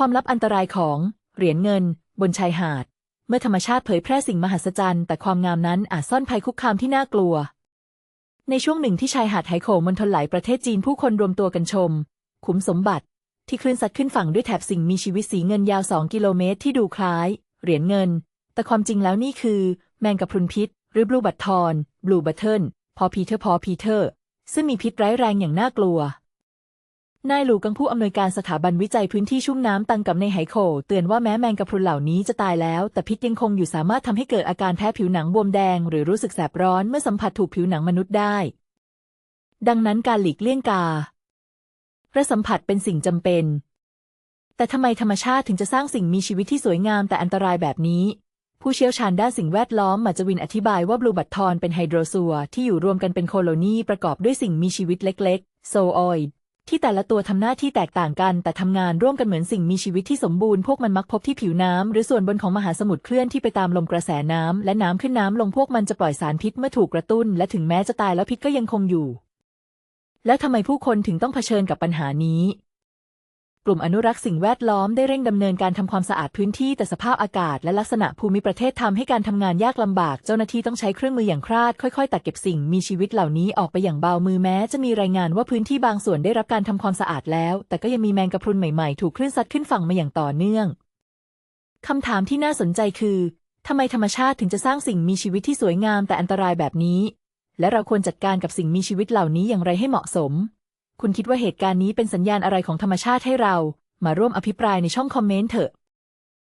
ความลับอันตรายของเหรียญเงิน บนชายหาด เมื่อธรรมชาติเผยแพร่สิ่งมหัศจรรย์ แต่ความงามนั้นอาจซ่อนภัยคุกคามที่น่ากลัว ในช่วงหนึ่งที่ชายหาดไหโขงมณฑลไหลประเทศจีนผู้คนรวมตัวกันชม ขุมสมบัติ ที่คลื่นซัดขึ้นฝั่งด้วยแถบสิ่งมีชีวิตสีเงินยาวสองกิโลเมตรที่ดูคล้าย เหรียญเงิน แต่ความจริงแล้วนี่คือ แมงกะพรุนพิษ หรือบลูบัตทอนบลูบัตเทิลพอพีเทอร์พอพีเทอร์ ซึ่งมีพิษร้ายแรงอย่างน่ากลัว นายหลูกังผู้อำนวยการสถาบันวิจัยพื้นที่ชุ่มน้ำตังกับในไหโขเตือนว่าแม้แมงกะพรุนเหล่านี้จะตายแล้ว แต่พิษยังคงอยู่สามารถทำให้เกิดอาการแพ้ผิวหนังบวมแดง หรือรู้สึกแสบร้อนเมื่อสัมผัสถูกผิวหนังมนุษย์ได้ ดังนั้นการหลีกเลี่ยงการะสัมผัสเป็นสิ่งจำเป็น แต่ทำไมธรรมชาติถึงจะสร้างสิ่งมีชีวิตที่สวยงามแต่อันตรายแบบนี้ ผู้เชี่ยวชาญด้านสิ่งแวดล้อมมาจวินอธิบายว่าบลูบัตทอนเป็นไฮโดรซัวที่อยู่รวมกันเป็นโคโลนีประกอบด้วยสิ่งมีชีวิตเล็กๆ โซออยด์ ที่แต่ละตัวทำหน้าที่แตกต่างกัน แต่ทำงานร่วมกันเหมือนสิ่งมีชีวิตที่สมบูรณ์พวกมันมักพบที่ผิวน้ำหรือส่วนบนของมหาสมุทรเคลื่อนที่ไปตามลมกระแสน้ำและน้ำขึ้นน้ำลงพวกมันจะปล่อยสารพิษเมื่อถูกกระตุ้น และถึงแม้จะตายแล้วพิษก็ยังคงอยู่ แล้วทำไมผู้คนถึงต้องเผชิญกับปัญหานี้ กลุ่มอนุรักษ์สิ่งแวดล้อมได้เร่งดำเนินการทำความสะอาดพื้นที่แต่สภาพอากาศและลักษณะภูมิประเทศทำให้การทำงานยากลำบาก เจ้าหน้าที่ต้องใช้เครื่องมืออย่างคราด ค่อยๆ ตัดเก็บสิ่งมีชีวิตเหล่านี้ออกไปอย่างเบามือแม้ จะมีรายงานว่าพื้นที่บางส่วนได้รับการทำความสะอาดแล้ว แต่ก็ยังมีแมงกะพรุนใหม่ๆ ถูกคลื่นซัดขึ้นฝั่งมาอย่างต่อเนื่องคำถามที่น่าสนใจคือทำไมธรรมชาติถึงจะสร้างสิ่งมีชีวิตที่สวยงามแต่อันตรายแบบนี้ และเราควรจัดการกับสิ่งมีชีวิตเหล่านี้อย่างไรให้เหมาะสม คุณคิดว่าเหตุการณ์นี้เป็นสัญญาณอะไรของธรรมชาติให้เรา มาร่วมอภิปรายในช่องคอมเมนต์เถอะ